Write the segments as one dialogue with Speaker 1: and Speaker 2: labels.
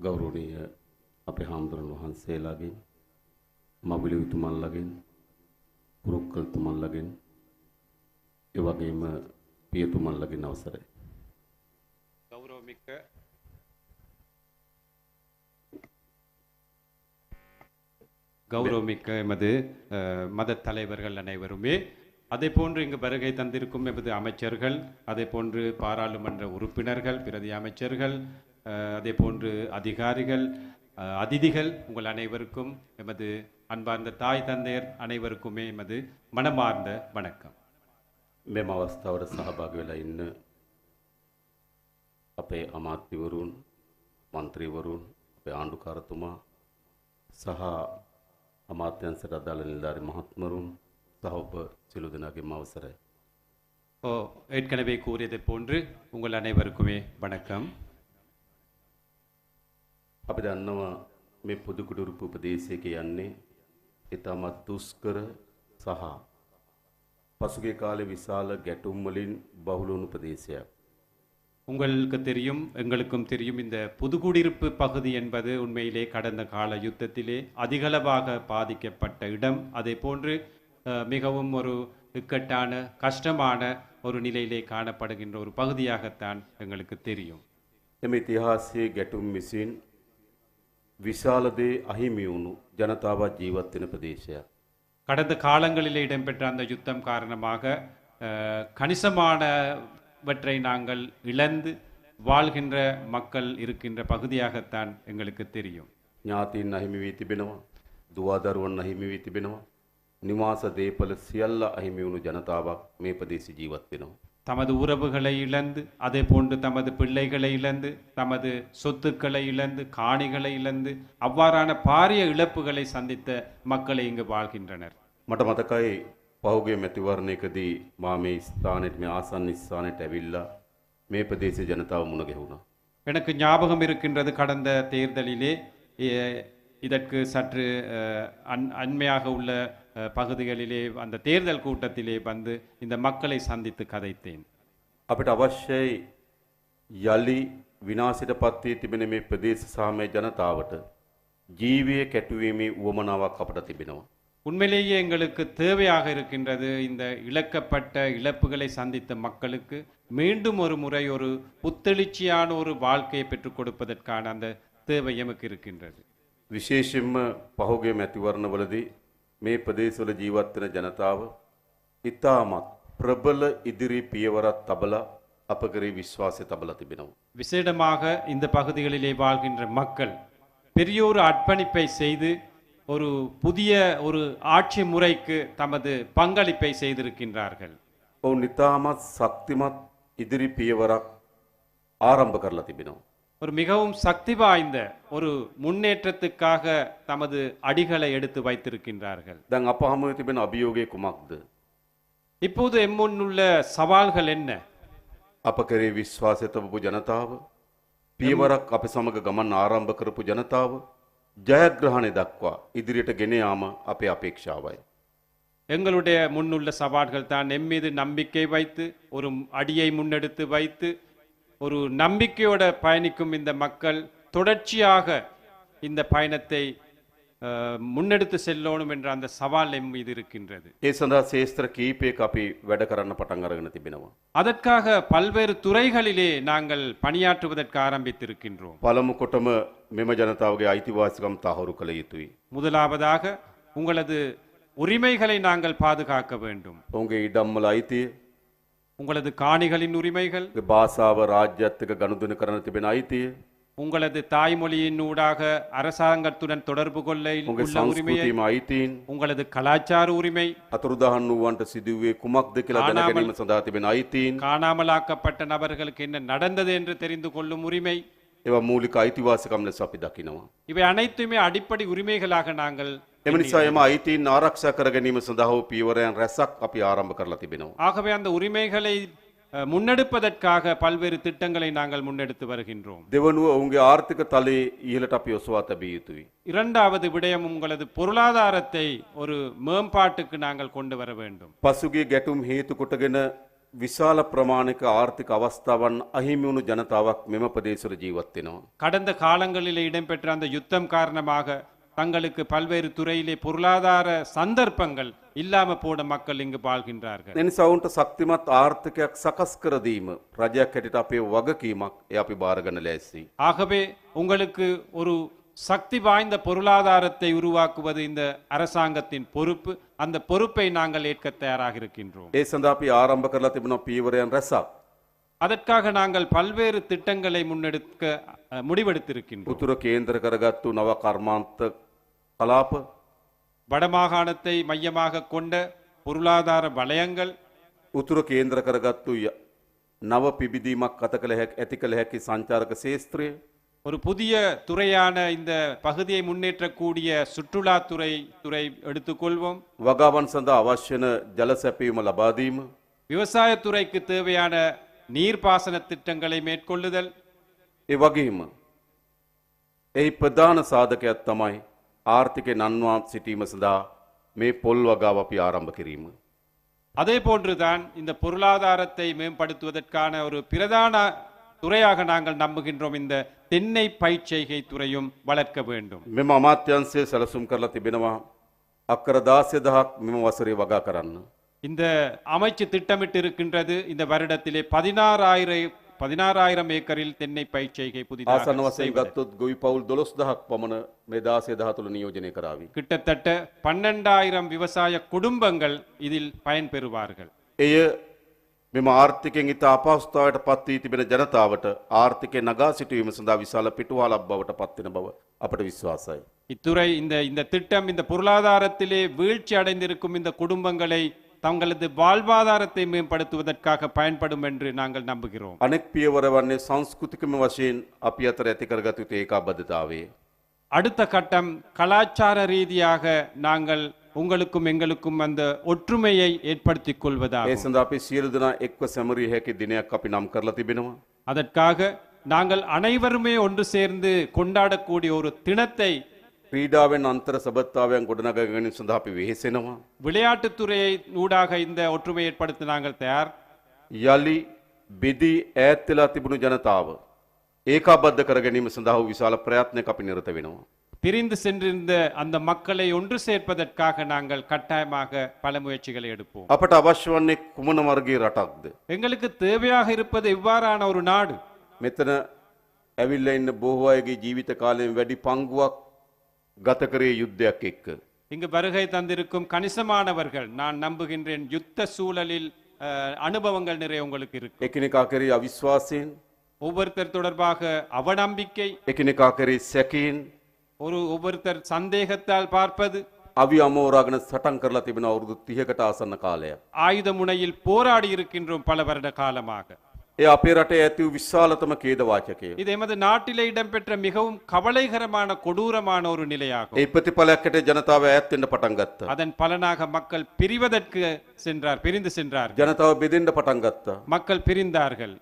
Speaker 1: ගෞරවනීය අපේ හාමුදුරන් වහන්සේලාගෙන් මවිල විතුමන්ලගෙන් කුරුක්කල්තුමන්ලගෙන් ඒ වගේම පියතුමන්ලගෙන් අවසරයි.
Speaker 2: கௌரவமிக்க கௌரவமிக்க எமது அஹ், மதத் தலைவர்கள் அனைவருமே அதே போன்று இங்கு வருகை தந்திருக்கும் எமது அமைச்சர்கள் அதே போன்று பாராளுமன்ற உறுப்பினர்கள் பிரதி அமைச்சர்கள் அஹ், அதே போன்று அதிகாரிகள் அஹ், அதிதிகள் உங்கள் அனைவருக்கும் எமது அன்பார்ந்த தாய் தந்தையர் அனைவருக்குமே எமது மனமார்ந்த வணக்கம்
Speaker 1: මෙම අවස්ථාවට සහභාගි වෙලා ඉන්න අපේ අමාත්‍යවරුන් මන්ත්‍රීවරුන් අපේ ආණ්ඩුකාරතුමා සහ අමාත්‍යන්සට අදාළ නිලධාරි මහත්මරුන් සහ ඔබ සියලු දෙනාගේම අවසරයි.
Speaker 2: ஓ ஏற்கனவே கூறியதைப் போன்று உங்கள் அனைவருக்குமே வணக்கம்
Speaker 1: අපි දන්නවා මේ පුදුකුඩුරුපු උපදේශයක යන්නේ ඉතාමත් දුස්කර සහ පසුගේ කාලේ විශාල ගැටුම් වලින් බහුල වුණු ප්‍රදේශයක්.
Speaker 2: உங்களுக்கு தெரியும் எங்களுக்கும் தெரியும் இந்த புதுக்குடியிருப்பு பகுதி என்பது உண்மையிலே கடந்த கால யுத்தத்திலே அதிகளவாக பாதிக்கப்பட்ட இடம் அதே போன்று அஹ், மிகவும் ஒரு இக்கட்டான கஷ்டமான ஒரு நிலையிலே காணப்படுகின்ற ஒரு பகுதியாகத்தான் எங்களுக்கு தெரியும்
Speaker 1: එම ඉතිහාසයේ ගැටුම් விசாலதே அஹிமியூனு ஜனதாவா ஜீவத்தின பிரதேச.
Speaker 2: கடந்த காலங்களில் இடம்பெற்ற அந்த யுத்தம் காரணமாக கணிசமானவற்றை நாங்கள் இழந்து வாழ்கின்ற மக்கள் இருக்கின்ற பகுதியாகத்தான் எங்களுக்கு தெரியும்.
Speaker 1: ஞாத்தின் அஹிமிவி பினவா துவாதர்வன் அஹிமிவி திபினவா நிவாச தேபல சியல்ல அஹிமியூனு ஜனதாவா மே பிரதேசி ஜீவத்தினோம் මේ ප්‍රදේශ ජීවත් වෙනවා.
Speaker 2: தமது உறவுகளை இழந்து அதே போன்று தமது பிள்ளைகளை இழந்து தமது சொத்துக்களை இழந்து காணிகளை இழந்து அவ்வாறான பாரிய இழப்புகளை சந்தித்த மக்களை இங்கு வாழ்கின்றனர்
Speaker 1: මට මතකයි පහුගේ මැතිවරණයකදී මා මේ ස්ථානෙට මේ ආසන්න ස්ථානයට ඇවිල්ලා මේ ප්‍රදේශ ජනතාව මුණ ගැහුණා.
Speaker 2: எனக்கு ஞாபகம் இருக்கின்றது கடந்த தேர்தலிலே எ- இதற்கு சற்று அஹ், அண் அண்மையாக உள்ள அஹ், பகுதிகளிலே அந்த தேர்தல் கூட்டத்திலே வந்து இந்த மக்களை சந்தித்து கதைத்தேன்
Speaker 1: අපිට අවශ්‍යයි යළි විනාශයට පත්වී තිබෙන මේ ප්‍රදේශ සාමය ජනතාවට ජීවය කැටුවීමේ උවමනාවක් අපට තිබෙනවා.
Speaker 2: உண்மையிலேயே எங்களுக்கு தேவையாக இருக்கின்றது இந்த இழக்கப்பட்ட இழப்புகளை சந்தித்த மக்களுக்கு மீண்டும் ஒரு முறை ஒரு புத்தெழுச்சியான ஒரு வாழ்க்கையை பெற்றுக் கொடுப்பதற்கான அந்த தேவை எமக்கு இருக்கின்றது
Speaker 1: විශේෂයෙන්ම පහුගේ මැතිවරණවලදී මේ ප්‍රදේශවල ජීවත් වෙන ජනතාව ඉතාමත් ප්‍රබල ඉදිරි පියවරක් තබලා අප කරේ විශ්වාසය තබලා තිබෙනවා.
Speaker 2: விசேடமாக இந்த பகுதிகளிலே வாழ்கின்ற மக்கள் பெரியோரு அர்ப்பணிப்பை செய்து ஒரு புதிய ஒரு ஆட்சி முறைக்கு தமது பங்களிப்பை செய்திருக்கின்றார்கள்
Speaker 1: ඔවුන් ඉතාමත් ශක්තිමත් ඉදිරි පියවරක් ආරම්භ කරලා තිබෙනවා.
Speaker 2: ஒரு மிகவும் சக்தி வாய்ந்த ஒரு முன்னேற்றத்துக்காக தமது அடிகளை எடுத்து வைத்திருக்கின்றார்கள்
Speaker 1: දැන් අප හමුවේ තිබෙන අභියෝගය කුමක්ද?
Speaker 2: இப்போது எம்முன்னுள்ள சவால்கள் என்ன
Speaker 1: අප කරේ විශ්වාසය තබපු ජනතාව පියවරක් අප සමග ගමන් ආරම්භ කරපු ජනතාව ජයග්‍රහණය දක්වා ඉදිරියට ගෙන යාම අපේ අපේක්ෂාවයි.
Speaker 2: எங்களுடைய முன்னுள்ள சவால்கள் தான் எம் மீது நம்பிக்கை வைத்து ஒரு அடியை முன்னெடுத்து வைத்து ஒரு நம்பிக்கையோட பயணிக்கும் இந்த மக்கள் தொடர்ச்சியாக இந்த பயணத்தை அஹ், முன்னெடுத்து செல்லணும் என்ற அந்த சவால் எம் மீது இருக்கின்றது
Speaker 1: ඒ සඳහා ශේස්ත්‍ර කීපයක අපි වැඩ කරන්න පටන් අරගෙන තිබෙනවා.
Speaker 2: அதற்காக பல்வேறு துறைகளிலே நாங்கள் பணியாற்றுவதற்கு ஆரம்பித்திருக்கின்றோம்
Speaker 1: පළමු කොටම මෙම ජනතාවගේ අයිතිවාසිකම් තහවුරු කළ යුතුයි.
Speaker 2: முதலாவதாக உங்களது உரிமைகளை நாங்கள் பாதுகாக்க வேண்டும்
Speaker 1: ඔවුන්ගේ ඉඩම්මල අයිතිය
Speaker 2: உங்களது காணிகளின் உரிமைகள்
Speaker 1: பாசாவ ರಾಜ್ಯತ್ಗೆ ಗಣದುನ ಕರಣತಿಬಿನ ಐತಿ
Speaker 2: உங்களது தாய்மொழியினூடாக அரசாங்கத்துடன் தொடர்பு கொள்ள உரிமையை உங்களது கலாச்சார உரிமை
Speaker 1: அத்துருதான்னு சிதுவே குமாக்
Speaker 2: காணாமலாக்கப்பட்ட நபர்களுக்கு என்ன நடந்தது என்று தெரிந்து கொள்ளும் உரிமை.
Speaker 1: இவ மூலிக ஐத்திவாசிகம் லெஸ் அப்படி
Speaker 2: இவை அனைத்துமே அடிப்படை உரிமைகளாக நாங்கள்
Speaker 1: එම නිසා එම අයිතීන් ආරක්ෂා කර ගැනීම සඳහා වූ පියවරයන් රැසක් අපි ආරම්භ කරලා තිබෙනවා.
Speaker 2: ஆகவே அந்த உரிமைகளை அஹ், முன்னெடுப்பதற்காக பல்வேறு திட்டங்களை நாங்கள் முன்னெடுத்து வருகின்றோம்
Speaker 1: දෙවනුව ඔවුන්ගේ ආර්ථික තලයේ ඉහළට අපි ඔසවා තැබිය යුතුයි.
Speaker 2: இரண்டாவது விடயம் உங்களது பொருளாதாரத்தை ஒரு மேம்பாட்டுக்கு நாங்கள் கொண்டு வர வேண்டும்
Speaker 1: පසුගේ ගැටුම් හේතු කොටගෙන විශාල ප්‍රමාණික ආර්ථික අවස්ථාවන් අහිමිවුණු ජනතාවක් මෙම ප්‍රදේශවල ජීවත් වෙනවා.
Speaker 2: கடந்த காலங்களிலே இடம்பெற்ற அந்த யுத்தம் காரணமாக தங்களுக்கு பல்வேறு துறையிலே பொருளாதார சந்தர்ப்பங்கள் இல்லாம போன மக்கள் இங்கு வாழ்கின்றார்கள்
Speaker 1: එනිසා ඔවුන්ට ශක්තිමත් ආර්ථිකයක් සකස් කර දීම රජයක් හැටියට අපේ වගකීමක් එය අපි බාරගන්න ලෑස්ති.
Speaker 2: ஆகவே உங்களுக்கு ஒரு சக்தி வாய்ந்த பொருளாதாரத்தை உருவாக்குவது இந்த அரசாங்கத்தின் பொறுப்பு அந்த பொறுப்பை நாங்கள் ஏற்க தயாராக இருக்கின்றோம்
Speaker 1: ඒ සඳහා අපි ආරම්භ කරලා තිබෙන පීවරයන් රැසක්.
Speaker 2: அதற்காக நாங்கள் பல்வேறு திட்டங்களை முன்னெடுக்க அஹ், முடிவெடுத்திருக்கின்றோம்
Speaker 1: උතුර කේන්ද්‍ර කරගත්තු නව කර්මාන්ත කලාප
Speaker 2: வடமாகாணத்தை மையமாக கொண்ட பொருளாதார வலயங்கள்
Speaker 1: උතුර කේන්ද්‍ර කරගත්තු ය- නව පිබිදීමක් කත කළ හැක් ඇති කළ හැකි සංචාරක ශේස්ත්‍රය
Speaker 2: ஒரு புதிய துறையான இந்த பகுதியை முன்னேற்றக்கூடிய சுற்றுலாத்துறை துறை எடுத்துக்கொள்வோம்
Speaker 1: වගාවන් සඳහා අවශ්‍යන ජල සැපීම ලබාදීම
Speaker 2: விவசாயத்துறைக்கு தேவையான நீர்ப்பாசன திட்டங்களை மேற்கொள்ளுதல்
Speaker 1: ඒ වගේම එහි ප්‍රධාන සාධකයක් තමයි ආර්ථිකය නන්වා සිටීම සඳහා මේ පොල් වගාව අපි ආරම්භ කිරීම.
Speaker 2: அதே போன்றுதான் இந்த பொருளாதாரத்தை மேம்படுத்துவதற்கான ஒரு பிரதான துறையாக நாங்கள் நம்புகின்றோம் இந்த தென்னை பயிற்செய்கை துறையும் வளர்க்க வேண்டும்
Speaker 1: මෙම අමාත්‍යන්සේ සැලසුම් කරලා තිබෙනවා අක්කර දාසය දහක් මෙම වසරේ වගා කරන්න.
Speaker 2: இந்த அமைச்சு திட்டமிட்டு இருக்கின்றது இந்த வருடத்திலே பதினாறாயிரம் பதினாறாயிரம் ஏக்கரில் தென்னை பயிற்செய்கை புதிதாக
Speaker 1: ආසන්න වසයෙන්
Speaker 2: செய்வது.
Speaker 1: ගත්තොත් ගොවි පවුල් දොළොස් දහක් පමණ මේ දාසය දහ තුළ නියෝජනය කරාවි.
Speaker 2: கிட்டத்தட்ட பன்னெண்டாயிரம் விவசாய குடும்பங்கள் இதில் பயன்பெறுவார்கள்
Speaker 1: එය මෙම ආර්ථිකෙන් ඉතා අපහස්ථාවට පත්වී තිබෙන ජනතාවට ආර්ථිකය නගා සිටුවීම සඳහා විශාල පිටුවාලක් බවට පත්වෙන බව අපට විශ්වාසයි.
Speaker 2: இத்துறை இந்த இந்த திட்டம் இந்த பொருளாதாரத்திலே வீழ்ச்சி அடைந்திருக்கும் இந்த குடும்பங்களை தங்களது வாழ்வாதாரத்தை மேம்படுத்துவதற்காக பயன்படும் என்று நாங்கள் நம்புகிறோம்
Speaker 1: අනෙක් පියවර වන්නේ සංස්කෘතිකම වශයෙන් අපි අතර ඇතිකරගත යුතු ඒකාබද්ධතාවය.
Speaker 2: அடுத்த கட்டம் கலாச்சார ரீதியாக நாங்கள் உங்களுக்கும் எங்களுக்கும் அந்த ஒற்றுமையை ஏற்படுத்திக்
Speaker 1: ඒ
Speaker 2: கொள்வதாகும்
Speaker 1: සඳහා අපි සියලු දෙනා එක්ව සැමරිය හැකි දිනයක් අපි නම් කරලා තිබෙනවා.
Speaker 2: அதற்காக நாங்கள் அனைவருமே ஒன்று சேர்ந்து கொண்டாடக்கூடிய ஒரு தினத்தை
Speaker 1: ක්‍රීඩාවෙන් අන්තර සබත්තාවයන් ගොඩනග ගැනීම සඳහා අපි වෙහෙසෙනවා.
Speaker 2: விளையாட்டுத்துறையை ஊடாக இந்த ஒற்றுமையை ஏற்படுத்த நாங்கள் தயார்
Speaker 1: යළි බෙදී ඈත්වෙලා තිබුණු ජනතාව. ඒකාබද්ධ කර ගැනීම සඳහා වූ විශාල ප්‍රයත්නයක් අපි නිරත වෙනවා.
Speaker 2: பிரிந்து சென்றிருந்த அந்த மக்களை ஒன்று சேர்ப்பதற்காக நாங்கள் கட்டாயமாக பல முயற்சிகளை எடுப்போம்
Speaker 1: අපට අවශ්‍ය වන්නේ කුමන වර්ගයේ රටක්ද.
Speaker 2: எங்களுக்கு தேவையாக இருப்பது இவ்வாறான ஒரு நாடு
Speaker 1: මෙතන ඇවිල්ල ඉන්න බොහෝ අයගේ ජීවිත කාලයෙන් වැඩි පංගුවක් ගත කරේ යුද්ධයක් එක්ක.
Speaker 2: இங்கு வருகை தந்திருக்கும் கணிசமானவர்கள் நான் நம்புகின்றேன் யுத்த சூழலில் அஹ், அனுபவங்கள் நிறைய உங்களுக்கு இருக்கு
Speaker 1: එකිනෙකා කරේ අවිශ්වාසයෙන්
Speaker 2: ஒவ்வொருத்தர் தொடர்பாக அவநம்பிக்கை
Speaker 1: එකිනෙකා කරේ සැකීන්
Speaker 2: ஒரு ஒவ்வொருத்தர் சந்தேகத்தால் பார்ப்பது
Speaker 1: අවි අමෝරාගෙන සටන් කරලා තිබෙන අවුරුදු තිහකට ආසන්න කාලයක්.
Speaker 2: ஆயுத முனையில் போராடி இருக்கின்றோம் பல வருட காலமாக
Speaker 1: ඒ අපේ රටේ ඇති වූ විශාලතම කේදවාචකය.
Speaker 2: இது எமது நாட்டிலே இடம்பெற்ற மிகவும் கவலைகரமான கொடூரமான ஒரு நிலையாகும்
Speaker 1: ඒ ප්‍රතිඵලයක්කට ජනතාව ඇත්තෙන්ට පටන් ගත්තා.
Speaker 2: அதன் பலனாக மக்கள் பிரிவதற்கு சென்றார் பிரிந்து சென்றார்
Speaker 1: ජනතාව බෙදෙන්ට පටන් ගත්තා.
Speaker 2: மக்கள் பிரிந்தார்கள்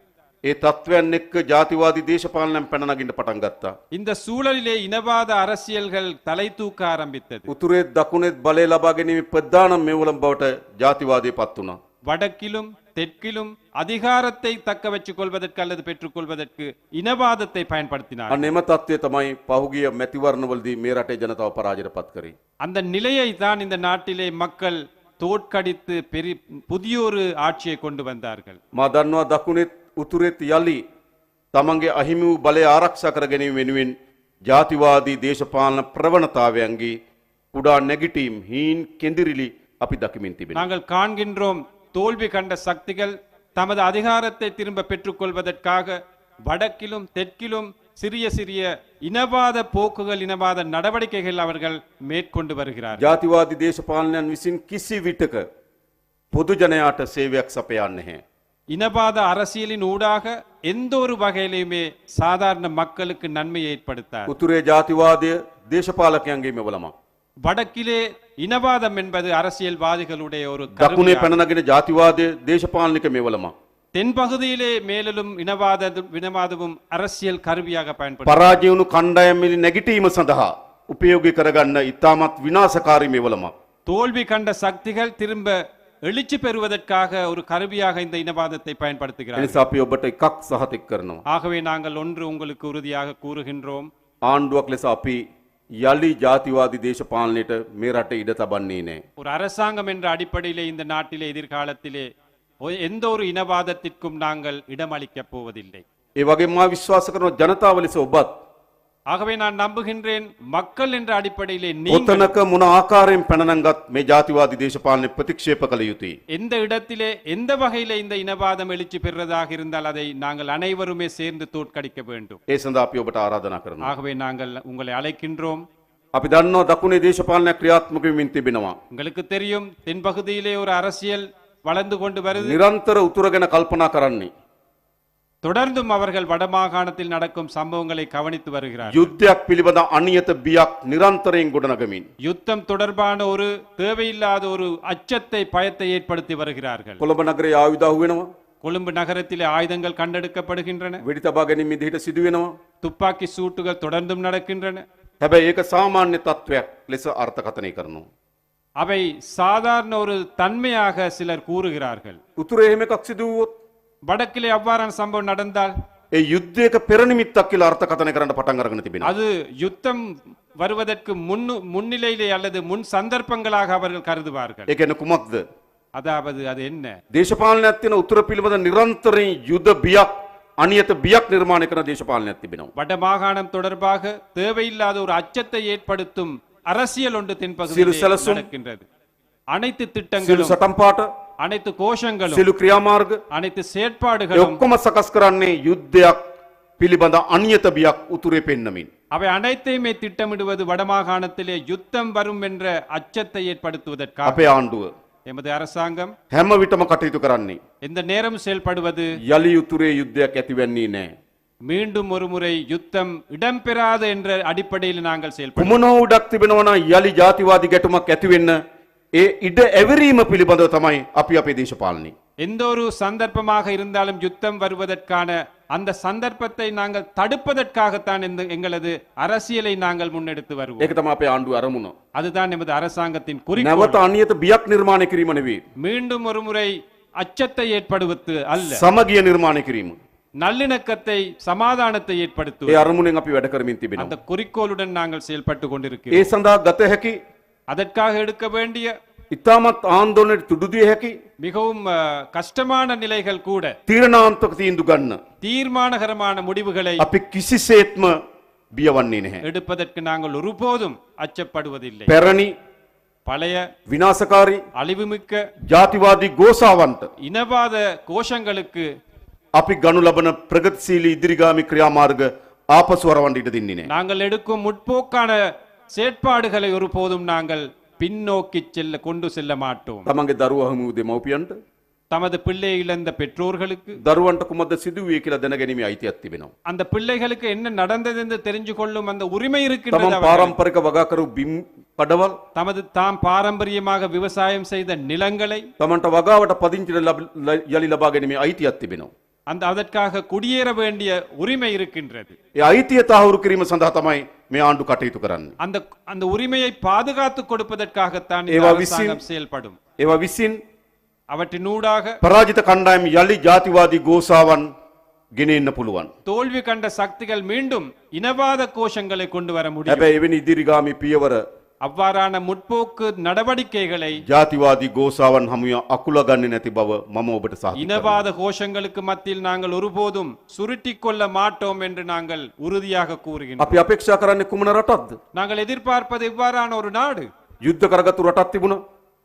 Speaker 1: ඒ තත්ත්වයන් එක්ක ජාතිවාදී දේශපාලනයන් පැනනගින්ට පටන් ගත්තා.
Speaker 2: இந்த சூழலிலே இனவாத அரசியல்கள் தலை தூக்க ஆரம்பித்தது
Speaker 1: උතුරේත් දකුණෙත් බලය ලබා ගැනීම ප්‍රධානම් මෙවලම් බවට ජාතිවාදය පත් වුණා.
Speaker 2: வடக்கிலும் தெற்கிலும் அதிகாரத்தை தக்க வச்சுக் கொள்வதற்கு அல்லது பெற்றுக்கொள்வதற்கு இனவாதத்தை பயன்படுத்தினார்
Speaker 1: අන්න එම තත්ත්වය තමයි පහුගිය මැතිවරණවලදී මේ රටේ ජනතාව පරාජයට පත් කරේ.
Speaker 2: அந்த நிலையை தான் இந்த நாட்டிலே மக்கள் தோற்கடித்து பெரி புதியொரு ஆட்சியை கொண்டு வந்தார்கள்
Speaker 1: මා දන්නවා දකුණෙත් උතුරෙත් යළි තමන්ගේ අහිමි වූ බලය ආරක්ෂා කර ගැනීම වෙනුවෙන් ජාතිවාදී දේශපාලන ප්‍රවණතාවයන්ගේ කුඩා නැගිටීම් හීන් කෙඳිරිලි අපි දකිමින් තිබෙන.
Speaker 2: நாங்கள் காண்கின்றோம் தோல்வி கண்ட சக்திகள் தமது அதிகாரத்தை திரும்ப பெற்றுக்கொள்வதற்காக வடக்கிலும் தெற்கிலும் சிறிய சிறிய இனவாத போக்குகள் இனவாத நடவடிக்கைகள் அவர்கள் மேற்கொண்டு வருகிறார்கள்
Speaker 1: ජාතිවාදී දේශපාලනයන් විසින් කිසි විටක පොදු ජනයාට සේවයක් සපයන්න නැහැ.
Speaker 2: இனவாத அரசியலின் ஊடாக எந்த ஒரு வகையிலுமே சாதாரண மக்களுக்கு நன்மையை ஏற்படுத்தார்
Speaker 1: උතුරේ ජාතිවාදය දේශපාලකයන්ගේ මෙවලම.
Speaker 2: வடக்கிலே இனவாதம் என்பது அரசியல்வாதிகளுடைய ஒரு
Speaker 1: දකුණේ
Speaker 2: கருவியாகும்.
Speaker 1: පැනනගෙන ජාතිවාදය දේශපාලනික මෙවලම.
Speaker 2: தென்பகுதியிலே மேலும் இனவாத இனவாதமும் அரசியல் கருவியாக பயன்படும்
Speaker 1: පරාජයවුණු කණ්ඩායම්මිලි නැගිටීම සඳහා උපයෝගි කරගන්න ඉතාමත් විනාසකාරී මෙවලම.
Speaker 2: தோல்வி கண்ட சக்திகள் திரும்ப எழுச்சி பெறுவதற்காக ஒரு கருவியாக இந்த இனவாதத்தை பயன்படுத்துகிறார்கள்
Speaker 1: එනිසා අපි ඔබට එකක් සහතික කරනවා.
Speaker 2: ஆகவே நாங்கள் ஒன்று உங்களுக்கு உறுதியாக கூறுகின்றோம்
Speaker 1: ආණ්ඩුවක් ලෙස අපි යළි ජාතිවාදී දේශපාලනයට මේ රට ඉඩ තබන්නේ නෑ.
Speaker 2: ஒரு அரசாங்கம் என்ற அடிப்படையிலே இந்த நாட்டிலே எதிர்காலத்திலே ஒ- எந்த ஒரு இனவாதத்திற்கும் நாங்கள் இடமளிக்கப் போவதில்லை
Speaker 1: ඒ වගේ මා විශ්වාස කරන ජනතාව ලෙස ඔබත්
Speaker 2: ஆகவே நான் நம்புகின்றேன் மக்கள் என்ற அடிப்படையிலே நீங்கள்
Speaker 1: ඔතනක මොන ආකාරයෙන් පැනනංගත් මේ ජාතිවාදී දේශපාලනය ප්‍රතික්ෂේප කළ යුතුයි.
Speaker 2: எந்த இடத்திலே எந்த வகையிலே இந்த இனவாதம் எழுச்சி பெறுவதாக இருந்தால் அதை நாங்கள் அனைவருமே சேர்ந்து தோற்கடிக்க வேண்டும்
Speaker 1: ඒ සඳහා අපි ඔබට ආරාධනා කරනවා.
Speaker 2: ஆகவே நாங்கள் உங்களை அழைக்கின்றோம்
Speaker 1: අපි දන්නවා දකුණේ දේශපාලනයක් ක්‍රියාත්මක වෙමින් තිබෙනවා.
Speaker 2: உங்களுக்கு தெரியும் தென்பகுதியிலே ஒரு அரசியல் வளர்ந்து கொண்டு வருது
Speaker 1: නිරන්තර උතුර ගැන කල්පනා කරන්නේ.
Speaker 2: தொடர்ந்தும் அவர்கள் வடமாகாணத்தில் நடக்கும் சம்பவங்களை கவனித்து வருகிறார்
Speaker 1: යුද්ධයක් පිළිබඳ අනියත බියක් නිරන්තරයෙන් ගොඩනගමින්.
Speaker 2: யுத்தம் தொடர்பான ஒரு தேவையில்லாத ஒரு அச்சத்தை பயத்தை ஏற்படுத்தி வருகிறார்கள்
Speaker 1: කොළඹ නගරේ ආයුධ අහුවෙනවා.
Speaker 2: கொழும்பு நகரத்திலே ஆயுதங்கள் கண்டெடுக்கப்படுகின்றன
Speaker 1: වෙඩි තබා ගැනීම විදිහට සිදුවෙනවා.
Speaker 2: துப்பாக்கி சூட்டுகள் தொடர்ந்தும் நடக்கின்றன
Speaker 1: හැබැයි ඒක සාමාන්‍ය තත්ත්වයක් ලෙස අර්ථකථනය කරනවා.
Speaker 2: அவை சாதாரண ஒரு தன்மையாக சிலர் கூறுகிறார்கள்
Speaker 1: උතුරේ එහෙම එකක් සිදුවුවොත්
Speaker 2: வடக்கிலே அவ்வாறான சம்பவம் நடந்தால்
Speaker 1: ඒ යුද්ධයක පෙරනිමිත්තක් කියලා අර්ථකථනය කරන්න පටන් අරගෙන තිබෙනවා.
Speaker 2: அது யுத்தம் வருவதற்கு முன்னு முன்னிலையிலே அல்லது முன் சந்தர்ப்பங்களாக அவர்கள் கருதுவார்கள்
Speaker 1: ඒ කියන්නේ කුමක්ද?
Speaker 2: அதாவது அது என்ன
Speaker 1: දේශපාලනයක් තියෙන උතුර පිළිබඳ නිරන්තරයෙන් යුද බියක් අනියත බියක් නිර්මාණය කරන දේශපාලනයක් තිබෙනවා.
Speaker 2: வட மாகாணம் தொடர்பாக தேவையில்லாத ஒரு அச்சத்தை ஏற்படுத்தும் அரசியல் ஒன்று
Speaker 1: சிறு
Speaker 2: தென்பகுதியில்
Speaker 1: செலசும்,
Speaker 2: நடக்கின்றது அனைத்து
Speaker 1: සියලු
Speaker 2: திட்டங்களும்
Speaker 1: සටන්පාට
Speaker 2: அனைத்து கோஷங்களும்
Speaker 1: සියලු ක්‍රියාමාර්ග
Speaker 2: அனைத்து
Speaker 1: ඒ
Speaker 2: செயற்பாடுகளும்
Speaker 1: ඔක්කොම සකස් කරන්නේ යුද්ධයක් පිළිබඳ අනියත බියක් උතුරේ පෙන්නමින්.
Speaker 2: அவை அனைத்தையுமே திட்டமிடுவது வடமாகாணத்திலே யுத்தம் வரும் என்ற அச்சத்தை ஏற்படுத்துவதற்காக
Speaker 1: අපේ ආණ්ඩුව
Speaker 2: எமது அரசாங்கம்
Speaker 1: හැම විටම කටයුතු කරන්නේ.
Speaker 2: எந்த நேரம் செயல்படுவது
Speaker 1: යළි උතුරේ යුද්ධයක් ඇතිවන්නේ නෑ.
Speaker 2: மீண்டும் ஒரு முறை யுத்தம் இடம்பெறாது என்ற அடிப்படையில் நாங்கள் செயல்படும்
Speaker 1: කුමන උඩක් තිබෙනවන යළි ජාතිවාදි ගැටුමක් ඇතිවෙන්න ඒ ඉඩ ඇවරීම පිළිබඳව තමයි අපි අපේ දේශපාලනය.
Speaker 2: எந்த ஒரு சந்தர்ப்பமாக இருந்தாலும் யுத்தம் வருவதற்கான அந்த சந்தர்ப்பத்தை நாங்கள் தடுப்பதற்காகத்தான் இந்த எங்களது அரசியலை நாங்கள் முன்னெடுத்து வருவோம்
Speaker 1: ඒක තම අපේ ආණ්ඩුව අරමුණ.
Speaker 2: அதுதான் எமது அரசாங்கத்தின் குறிக்கோள்
Speaker 1: නැවත අනියත බියක් නිර්මාණය කිරීම නෙවේ.
Speaker 2: மீண்டும் ஒரு முறை அச்சத்தை ஏற்படுவது அல்ல
Speaker 1: සමගිය නිර්මාණය කිරීම.
Speaker 2: நல்லிணக்கத்தை சமாதானத்தை
Speaker 1: ඒ
Speaker 2: ஏற்படுத்துவது
Speaker 1: අරමුණෙන් අපි වැඩ කරමින් තිබෙනවා.
Speaker 2: அந்த குறிக்கோளுடன் நாங்கள் செயல்பட்டு கொண்டிருக்கிறோம்
Speaker 1: ඒ සඳහා ගත හැකි
Speaker 2: அதற்காக எடுக்க வேண்டிய
Speaker 1: ඉතාමත් ආන්දෝලනයට තුඩුදිය හැකි
Speaker 2: மிகவும் அஹ், கஷ்டமான நிலைகள் கூட
Speaker 1: තීරණාන්තක තීන්දු ගන්න.
Speaker 2: தீர்மானகரமான முடிவுகளை
Speaker 1: අපි කිසිසේත්ම බියවන්නේ නැහැ.
Speaker 2: எடுப்பதற்கு நாங்கள் ஒருபோதும் அச்சப்படுவதில்லை
Speaker 1: පැරණි
Speaker 2: பழைய
Speaker 1: විනාසකාරී
Speaker 2: அழிவுமிக்க
Speaker 1: ජාතිවාදී ගෝසාවන්ට
Speaker 2: இனவாத கோஷங்களுக்கு
Speaker 1: අපි ගනු ලබන ප්‍රගතිශීලී ඉදිරිගාමි ක්‍රියාමාර්ග ආපසුවරවන්ට ඉඩ දෙන්නේ නැහැ.
Speaker 2: நாங்கள் எடுக்கும் முற்போக்கான செயற்பாடுகளை ஒருபோதும் நாங்கள் பின்னோக்கி செல்ல கொண்டு செல்ல மாட்டோம்
Speaker 1: තමන්ගේ දරුව හමු දෙමව්පියන්ට
Speaker 2: தமது பிள்ளை இழந்த பெற்றோர்களுக்கு
Speaker 1: දරුවන්ට කුමද සිදුවේ කියලා දැනගැනීමේ අයිතියක් තිබෙනවා.
Speaker 2: அந்த பிள்ளைகளுக்கு என்ன நடந்தது என்று தெரிஞ்சு கொள்ளும் அந்த உரிமை
Speaker 1: තමන්
Speaker 2: இருக்கின்றது அவர்களுக்கு.
Speaker 1: පාරම්පරික වගාකරු බිම් පඩවල්
Speaker 2: தமது தாம் பாரம்பரியமாக விவசாயம் செய்த நிலங்களை
Speaker 1: තමන්ට වගාවට පදිංචිට ලබ- ල- යළි ලබා ගැනීමේ අයිතියක් තිබෙනවා.
Speaker 2: அந்த அதற்காக குடியேற வேண்டிய உரிமை இருக்கின்றது
Speaker 1: ඒ අයිතිය තහවුරු කිරීම සඳහා තමයි මේ ආණ්ඩු කටයුතු කරන්නේ.
Speaker 2: அந்த அந்த உரிமையை பாதுகாத்து கொடுப்பதற்காகத்தான் இந்த
Speaker 1: ඒවා
Speaker 2: அரசாங்கம்
Speaker 1: විසින්-
Speaker 2: செயல்படும்
Speaker 1: ඒවා විසින්
Speaker 2: அவற்றினூடாக
Speaker 1: පරාජිත කණ්ඩායම් යළි ජාතිවාදී ගෝසාවන් ගෙනෙන්න පුළුවන්.
Speaker 2: தோல்வி கண்ட சக்திகள் மீண்டும் இனவாத கோஷங்களை கொண்டு வர முடியும்
Speaker 1: හැබැයි එවැනි ඉදිරිගාමි පියවර
Speaker 2: அவ்வாறான முற்போக்கு நடவடிக்கைகளை
Speaker 1: ජාතිවාදී ගෝසාවන් හමුව අකුල ගන්න නැති බව මම ඔබට සහ.
Speaker 2: இனவாத கோஷங்களுக்கு மத்தியில் நாங்கள் ஒருபோதும் சுருட்டிக் கொள்ள மாட்டோம் என்று நாங்கள் உறுதியாக கூறுகின்றோம்
Speaker 1: අපි අපේක්ෂා කරන්නේ කුමන රටක්ද.
Speaker 2: நாங்கள் எதிர்பார்ப்பது இவ்வாறான ஒரு நாடு
Speaker 1: යුද්ධ කරගත්තු රටක් තිබුණ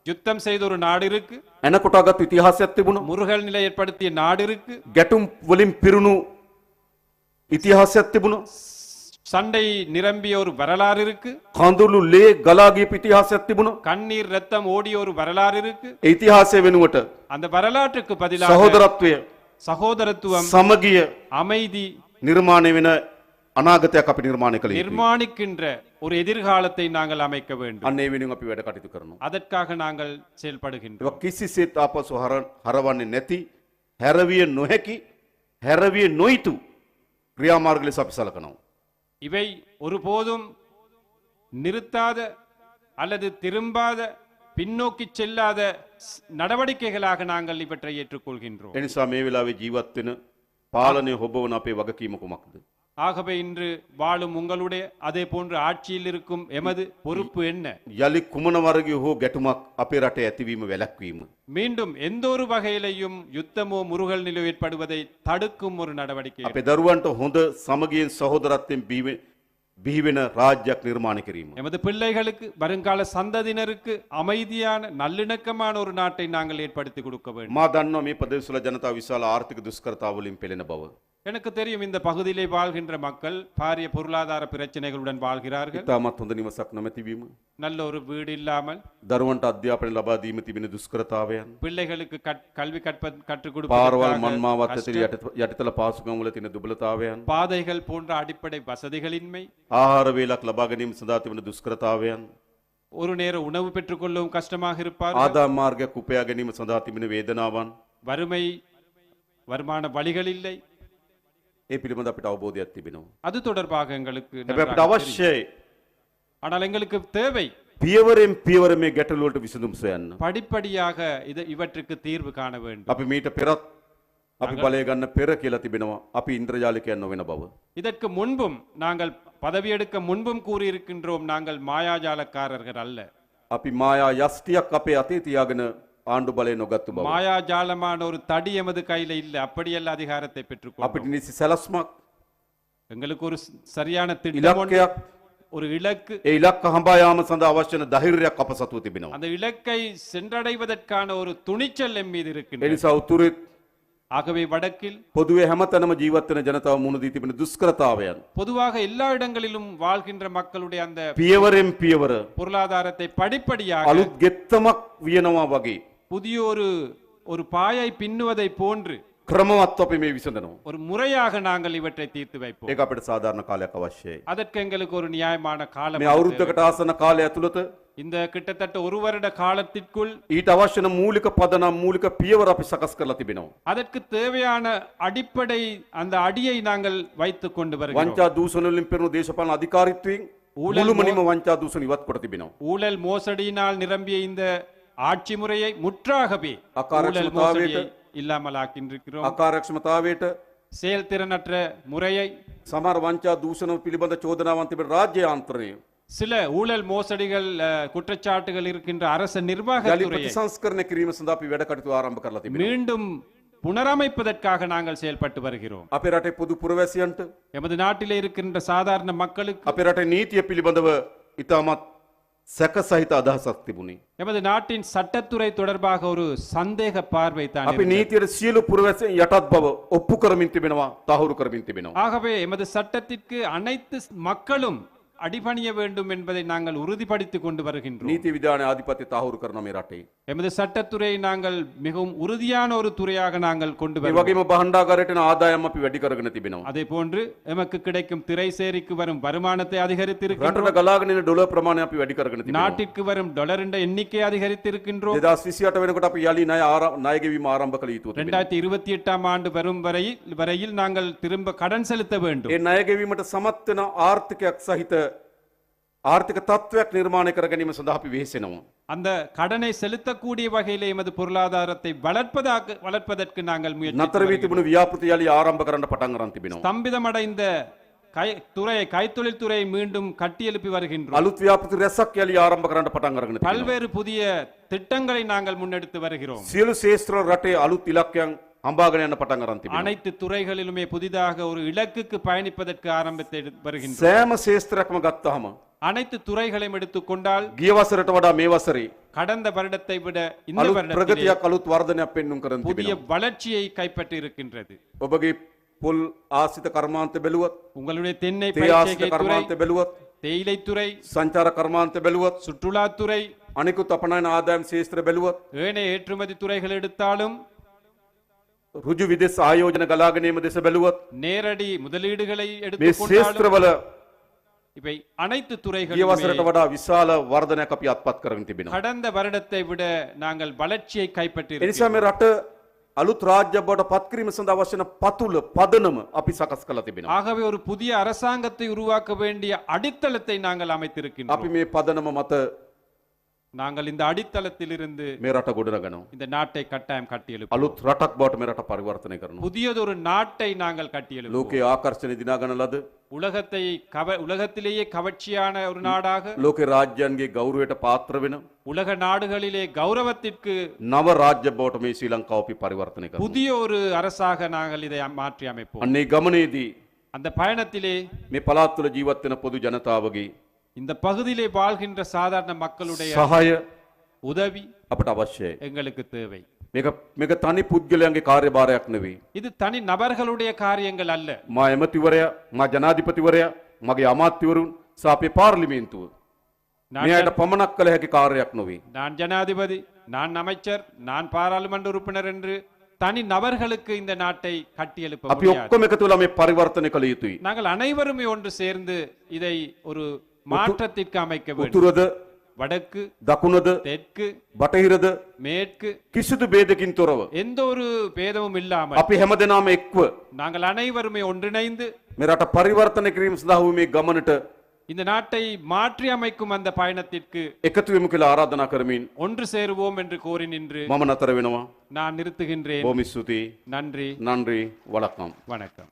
Speaker 2: யுத்தம் செய்த ஒரு நாடு இருக்கு
Speaker 1: ඇනකොටාගත් ඉතිහාසයක් තිබුණ
Speaker 2: முருகல் நிலை ஏற்படுத்திய நாடு இருக்கு
Speaker 1: ගැටුම් වලින් පිරුණු ඉතිහාසයක් තිබුණ
Speaker 2: சண்டை நிரம்பிய ஒரு வரலாறு இருக்கு
Speaker 1: කඳුළු ලේ ගලාගේ ඉතිහාසයක් තිබුණ
Speaker 2: கண்ணீர் ரத்தம் ஓடிய ஒரு வரலாறு இருக்கு
Speaker 1: ඒ ඉතිහාසය වෙනුවට
Speaker 2: அந்த வரலாற்றுக்கு பதிலாக
Speaker 1: සහෝදරත්වය
Speaker 2: சகோதரத்துவம்
Speaker 1: සමගිය
Speaker 2: அமைதி
Speaker 1: නිර්මාණය වෙන අනාගතයක් අපි නිර්මාණය කළ යුතුයි.
Speaker 2: நிர்மாணிக்கின்ற ஒரு எதிர்காலத்தை நாங்கள் அமைக்க வேண்டும்
Speaker 1: අන්න ඒ වෙනුවෙන් අපි වැඩ කටයුතු කරනවා.
Speaker 2: அதற்காக நாங்கள் செயல்படுகின்றோம்
Speaker 1: ඒවා කිසිසේත් ආපසු හර- හරවන්නේ නැති හැරවිය නොහැකි හැරවිය නොයිතු ක්‍රියාමාර්ග ලෙස අපි සලකනවා.
Speaker 2: இவை ஒருபோதும் நிறுத்தாத அல்லது திரும்பாத பின்னோக்கி செல்லாத ஸ்- நடவடிக்கைகளாக நாங்கள் இவற்றை ஏற்றுக்கொள்கின்றோம்
Speaker 1: එනිසා මේ වෙලාවේ ජීවත් වෙන පාලනය හොබවන අපේ වගකීම කුමක්ද?
Speaker 2: ஆகவே இன்று வாழும் உங்களுடைய அதே போன்று ஆட்சியில் இருக்கும் எமது பொறுப்பு என்ன
Speaker 1: යළි කුමන වර්ගයේ හෝ ගැටුමක් අපේ රටේ ඇතිවීම වැළැක්වීම.
Speaker 2: மீண்டும் எந்த ஒரு வகையிலையும் யுத்தமோ முருகல் நிலை ஏற்படுவதை தடுக்கும் ஒரு நடவடிக்கை
Speaker 1: අපේ දරුවන්ට හොඳ සමගියෙන් සහෝදරත්වයෙන් බිහිවෙ- බිහිවෙන රාජ්‍යයක් නිර්මාණය කිරීම.
Speaker 2: எமது பிள்ளைகளுக்கு வருங்கால சந்ததியினருக்கு அமைதியான நல்லிணக்கமான ஒரு நாட்டை நாங்கள் ஏற்படுத்தி கொடுக்க வேண்டும்
Speaker 1: මා දන්නවා මේ ප්‍රදේශවල ජනතාව විශාල ආර්ථික දුෂ්කරතාවලින් පෙළෙන බව.
Speaker 2: எனக்கு தெரியும் இந்த பகுதியிலே வாழ்கின்ற மக்கள் பாரிய பொருளாதார பிரச்சனைகளுடன் வாழ்கிறார்கள்
Speaker 1: ඉතාමත් හොඳ නිවසක් නොමැතිවීම.
Speaker 2: நல்ல ஒரு வீடு இல்லாமல்
Speaker 1: දරුවන්ට අධ්‍යාපනය ලබා දීම තිබෙන දුෂ්කරතාවයන්.
Speaker 2: பிள்ளைகளுக்கு கற்- கல்வி கற்ப கற்றுக்
Speaker 1: පාරවල්
Speaker 2: கொடுப்பதற்காக
Speaker 1: මන්මාවත් ඇතුළේ
Speaker 2: கஷ்டம்,
Speaker 1: යටත- යටිතල පාසුකම් වල තියෙන දුබලතාවයන්.
Speaker 2: பாதைகள் போன்ற அடிப்படை வசதிகளின்மை
Speaker 1: ආහාර වේලක් ලබා ගැනීම සඳහා තිබෙන දුෂ්කරතාවයන්.
Speaker 2: ஒரு நேர உணவு பெற்றுக்கொள்ளவும் கஷ்டமாக இருப்பார்
Speaker 1: ආදායම් මාර්ගයක් උපයා ගැනීම සඳහා තිබෙන වේදනාවන්.
Speaker 2: வறுமை வருமான வழிகள் இல்லை
Speaker 1: ඒ පිළිබඳ අපිට අවබෝධයක් තිබෙනවා.
Speaker 2: அது தொடர்பாக எங்களுக்கு
Speaker 1: හැබැයි අපිට
Speaker 2: நன்றாக தெரியும்.
Speaker 1: අවශ්‍යයි
Speaker 2: ஆனால் எங்களுக்கு தேவை
Speaker 1: පියවරෙන් පියවර මේ ගැටලුවලට විසඳුම් සොයන්න.
Speaker 2: படிப்படியாக இது இவற்றுக்கு தீர்வு காண வேண்டும்
Speaker 1: අපි මීට පෙරත් අපි බලය ගන්න පෙර කියලා තිබෙනවා අපි ඉන්ද්‍රජාලිකයන් නොවෙන බව.
Speaker 2: இதற்கு முன்பும் நாங்கள் பதவியெடுக்க முன்பும் கூறியிருக்கின்றோம் நாங்கள் மாயாஜாலக்காரர்கள் அல்ல
Speaker 1: අපි මායා යස්ටියක් අපේ අතේ තියාගෙන ஆண்டுபலை பலை மாயா
Speaker 2: ஜாலமான ஒரு தடி எமது கையில இல்லை. அப்படியெல்லாம் அதிகாரத்தை பெற்றுக்கொள்ள
Speaker 1: அப்படி நீ செலஸ்மாக்
Speaker 2: எங்களுக்கு ஒரு சரியான திட்டம் ஒரு இலக்கு
Speaker 1: இலக்கு ஹம்பாயாம சந்த அவசியம் தஹிரிய கபசத்துவ திபினம்
Speaker 2: அந்த இலக்கை சென்றடைவதற்கான ஒரு துணிச்சல் எம் மீது இருக்கு
Speaker 1: எலிசா உத்துரு
Speaker 2: ஆகவே வடக்கில்
Speaker 1: பொதுவே ஹமத்தனம ஜீவத்தின ஜனதா முனுதி திபின துஷ்கரதாவையன்
Speaker 2: பொதுவாக எல்லா இடங்களிலும் வாழ்கின்ற மக்களுடைய அந்த
Speaker 1: பியவரெம் பியவர்
Speaker 2: பொருளாதாரத்தை படிப்படியாக
Speaker 1: அலுத் கெத்தமக் வியனவா வகை.
Speaker 2: புதிய ஒரு ஒரு பாயை பின்னுவதை போன்று
Speaker 1: ක්‍රමවත් අපි මේ විසඳනවා.
Speaker 2: ஒரு முறையாக நாங்கள் இவற்றை தீர்த்து வைப்போம்
Speaker 1: ඒක අපිට සාධාරණ කාලයක් අවශ්‍යයි.
Speaker 2: அதற்கு எங்களுக்கு ஒரு நியாயமான காலம்
Speaker 1: මේ අවුරුද්ධකට ආසන කාලය ඇතුළත
Speaker 2: இந்த கிட்டத்தட்ட ஒரு வருட காலத்திற்குள்
Speaker 1: ඊට අවශ්‍යන මූලික පදනම් මූලික පියවර අපි සකස් කරලා තිබෙනවා.
Speaker 2: அதற்கு தேவையான அடிப்படை அந்த அடியை நாங்கள் வைத்துக் கொண்டு வருகிறோம்
Speaker 1: වංචා දූෂණවලින් පෙරුණු දේශපාලන අධිකාරීත්වයෙන්
Speaker 2: ඌලල්
Speaker 1: මුළුමනින්ම වංචා දූෂණ ඉවත් කොට තිබෙනවා.
Speaker 2: ஊழல் மோசடியினால் நிரம்பிய இந்த ஆட்சி முறையை முற்றாகவே இல்லாமல் ஆக்கின்றிருக்கிறோம்
Speaker 1: அக்காரக்ஷமதாவிட்டு.
Speaker 2: செயல்திறனற்ற முறையை
Speaker 1: சமர் வாஞ்சா தூஷணம் பிலிபந்த சோதனாவன் திபர் ராஜ்ய ஆந்தரையும்
Speaker 2: சில ஊழல் மோசடிகள் குற்றச்சாட்டுகள் இருக்கின்ற அரச
Speaker 1: நிர்வாக
Speaker 2: மீண்டும் புனரமைப்பதற்காக நாங்கள் செயல்பட்டு வருகிறோம்.
Speaker 1: அப்பிராட்டை புது புரவேசியன்ட்
Speaker 2: எமது நாட்டிலே இருக்கின்ற சாதாரண மக்களுக்கு
Speaker 1: அப்பிராட்டை நீத்திய பிலிபந்தவ இத்தாமத் සැක සහිත අදහසක් තිබුණේ.
Speaker 2: எமது நாட்டின் சட்டத்துறை தொடர்பாக ஒரு சந்தேக பார்வை தான்
Speaker 1: අපි නීතියට සියලු පුරවැසියන් යටත් බව ඔප්පු කරමින් තිබෙනවා තහවුරු කරමින් තිබෙනවා.
Speaker 2: ஆகவே எமது சட்டத்திற்கு அனைத்து மக்களும் அடிபணிய வேண்டும் என்பதை நாங்கள் உறுதிப்படுத்திக் கொண்டு வருகின்றோம்
Speaker 1: නීති විධානය ආධිපත්‍ය තහවුරු කරන මේ රටේ.
Speaker 2: எமது சட்டத்துறையை நாங்கள் மிகவும் உறுதியான ஒரு துறையாக நாங்கள் கொண்டு
Speaker 1: ඒ
Speaker 2: வருவோம்
Speaker 1: වගේම බහණ්ඩාගාරයට ආදායම් අපි වැඩි කරගෙන තිබෙනවා.
Speaker 2: அதே போன்று எமக்கு கிடைக்கும் திரை சேரிக்கு வரும் வருமானத்தை அதிகரித்திருக்கின்றோம்
Speaker 1: රටට ගලාගෙන එන ඩොලර් ප්‍රමාණය අපි වැඩි කරගෙන තිබෙනවා.
Speaker 2: நாட்டிற்கு வரும் டாலரின் எண்ணிக்கை அதிகரித்திருக்கின்றோம்
Speaker 1: 2028 වෙනකොට අපි යලි ණය ආර- ණය ගෙවීම ආරම්භ කළ යුතුව තිබෙනවා.
Speaker 2: இரண்டாயிரத்தி இருபத்தி எட்டாம் ஆண்டு வரும் வரையில் வரையில் நாங்கள் திரும்ப கடன் செலுத்த வேண்டும்
Speaker 1: ඒ ණය ගෙවීමට සමත් වෙන ආර්ථිකයක් සහිත ආර්ථික තත්ත්වයක් නිර්මාණය කර ගැනීම සඳහා අපි වෙහෙසෙනවා.
Speaker 2: அந்த கடனை செலுத்தக்கூடிய வகையிலே எமது பொருளாதாரத்தை வளர்ப்பதாக வளர்ப்பதற்கு நாங்கள் முயற்சி
Speaker 1: නතර වී තිබුණු ව්‍යාපෘති යලි ආරම්භ කරන්න පටන් අරන් තිබෙනවා.
Speaker 2: ஸ்தம்பிதமடைந்த கை துறையை கைத்தொழில் துறையை மீண்டும் கட்டியெழுப்பி வருகின்றோம்
Speaker 1: අලුත් ව්‍යාපෘති රැසක් යලි ආරම්භ කරන්න පටන් අරගෙන තිබෙනවා.
Speaker 2: பல்வேறு புதிய திட்டங்களை நாங்கள் முன்னெடுத்து வருகிறோம்
Speaker 1: සියලු ශේෂ්ත්‍ර රටේ අලුත් ඉලක්කයන් அம்பாகன் எனப்பட்டங்கிறான்
Speaker 2: அனைத்து துறைகளிலுமே புதிதாக ஒரு இலக்குக்கு பயணிப்பதற்கு ஆரம்பித்து
Speaker 1: வருகின்றன சேம
Speaker 2: அனைத்து துறைகளையும் எடுத்துக்கொண்டால்
Speaker 1: கொண்டால் வடா மேவாசரி.
Speaker 2: கடந்த வருடத்தை விட இந்த வருடத்திலே புதிய வளர்ச்சியை கைப்பற்றி இருக்கின்றது
Speaker 1: புல் ஆசித கர்மாந்த பெலுவத்.
Speaker 2: உங்களுடைய தென்னை பயிற்சிகை கர்மாந்த
Speaker 1: பெலுவத். தேயிலை
Speaker 2: துறை
Speaker 1: சஞ்சார கர்மாந்த பெலுவத்.
Speaker 2: சுற்றுலா
Speaker 1: துறை அனைக்கு தப்பனான ஆதாயம் சேஸ்திர பெலுவத்.
Speaker 2: ஏனைய ஏற்றுமதி துறைகள் எடுத்தாலும்
Speaker 1: රුජු විදෙස් ආයෝජන ගලාගනීම දෙස බැලුවොත්
Speaker 2: நேரடி முதலீடுகளை
Speaker 1: මේ
Speaker 2: எடுத்துக்கொண்டாலும்
Speaker 1: ශේෂ්ත්‍රවල
Speaker 2: இவை அனைத்து
Speaker 1: ගිය
Speaker 2: துறைகளும்
Speaker 1: වසරට වඩා විශාල වර්ධනයක් අපි අත්පත් කරගෙන තිබෙනවා.
Speaker 2: கடந்த வருடத்தை விட நாங்கள் வளர்ச்சியை கைப்பற்றி
Speaker 1: එනිසා මේ රට අලුත් රාජ්‍ය බවට පත්කිරීම සඳහා අවශ්‍ය වන පතුල පදනම අපි සකස් කළ තිබෙනවා.
Speaker 2: ஆகவே ஒரு புதிய அரசாங்கத்தை உருவாக்க வேண்டிய அடித்தளத்தை நாங்கள் அமைத்திருக்கின்றோம்
Speaker 1: අපි මේ පදනම මත
Speaker 2: நாங்கள் இந்த அடித்தளத்திலிருந்து
Speaker 1: மேராட்ட குடரகணும்
Speaker 2: இந்த நாட்டை கட்டாயம் கட்டியெழுப்பு
Speaker 1: அலுத் ரட்டக் பாட் மேராட்ட பரிவர்த்தனை கரணும்
Speaker 2: புதியதொரு நாட்டை நாங்கள்
Speaker 1: கட்டியெழுப்பு லோகே ஆகர்ஷணை தினாகனலது
Speaker 2: உலகத்தை கவ உலகத்திலேயே கவர்ச்சியான ஒரு நாடாக
Speaker 1: லோக ராஜ்யன்கே கௌரவட்ட பாத்திர வேணும்
Speaker 2: உலக நாடுகளிலே கௌரவத்திற்கு
Speaker 1: நவ ராஜ்ய போட்டமே ஸ்ரீலங்காவை பரிவர்த்தனை
Speaker 2: புதிய ஒரு அரசாக நாங்கள் இதை மாற்றி அமைப்போம்.
Speaker 1: அன்னை கமனேதி
Speaker 2: அந்த பயணத்திலே
Speaker 1: மே பலாத்துல ஜீவத்தின பொது ஜனதாவகி
Speaker 2: இந்த பகுதியிலே வாழ்கின்ற சாதாரண மக்களுடைய
Speaker 1: සහාය
Speaker 2: உதவி
Speaker 1: අපට අවශ්‍යයි.
Speaker 2: எங்களுக்கு தேவை
Speaker 1: මේක මේක තනි පුද්ගලයන්ගේ කාර්යභාරයක් නෙවෙයි.
Speaker 2: இது தனி நபர்களுடைய காரியங்கள் அல்ல
Speaker 1: මා එමතිවරයා මා ජනාධිපතිවරයා මගේ අමාත්‍යවරුන් සහ අපේ පාර්ලිමේන්තුව
Speaker 2: நான்
Speaker 1: මේ අයට පමණක් කළ හැකි කාර්යයක් නොවේ.
Speaker 2: நான் ஜனாதிபதி நான் அமைச்சர் நான் பாராளுமன்ற உறுப்பினர் என்று தனி நபர்களுக்கு இந்த நாட்டை கட்டியெழுப்ப
Speaker 1: අපි
Speaker 2: முடியாது
Speaker 1: ඔක්කොම එකතු වෙලා මේ පරිවර්තනය කළ යුතුයි.
Speaker 2: நாங்கள் அனைவருமே ஒன்று சேர்ந்து இதை ஒரு மாற்றத்திற்கு அமைக்க வேண்டும்
Speaker 1: උතුරද
Speaker 2: வடக்கு
Speaker 1: දකුණද
Speaker 2: தெற்கு
Speaker 1: බටහිරද
Speaker 2: மேற்கு
Speaker 1: කිසිදු බේදකින් තොරව.
Speaker 2: எந்த ஒரு பேதமும் இல்லாமல்
Speaker 1: අපි හැම දෙනාම එක්ව
Speaker 2: நாங்கள் அனைவருமே ஒன்றிணைந்து
Speaker 1: මේ රට පරිවර්තනය කිරීම සඳහා වූ මේ ගමනට
Speaker 2: இந்த நாட்டை மாற்றி அமைக்கும் அந்த பயணத்திற்கு
Speaker 1: එකතු වෙමු කියලා ආරාධනා කරමින්
Speaker 2: ஒன்று சேருவோம் என்று கோரி நின்று
Speaker 1: මම නතර වෙනවා.
Speaker 2: நான் நிறுத்துகின்றேன்
Speaker 1: බොහොම ස්තුතියි.
Speaker 2: நன்றி
Speaker 1: නන්රි වලක්නම්.
Speaker 2: வணக்கம்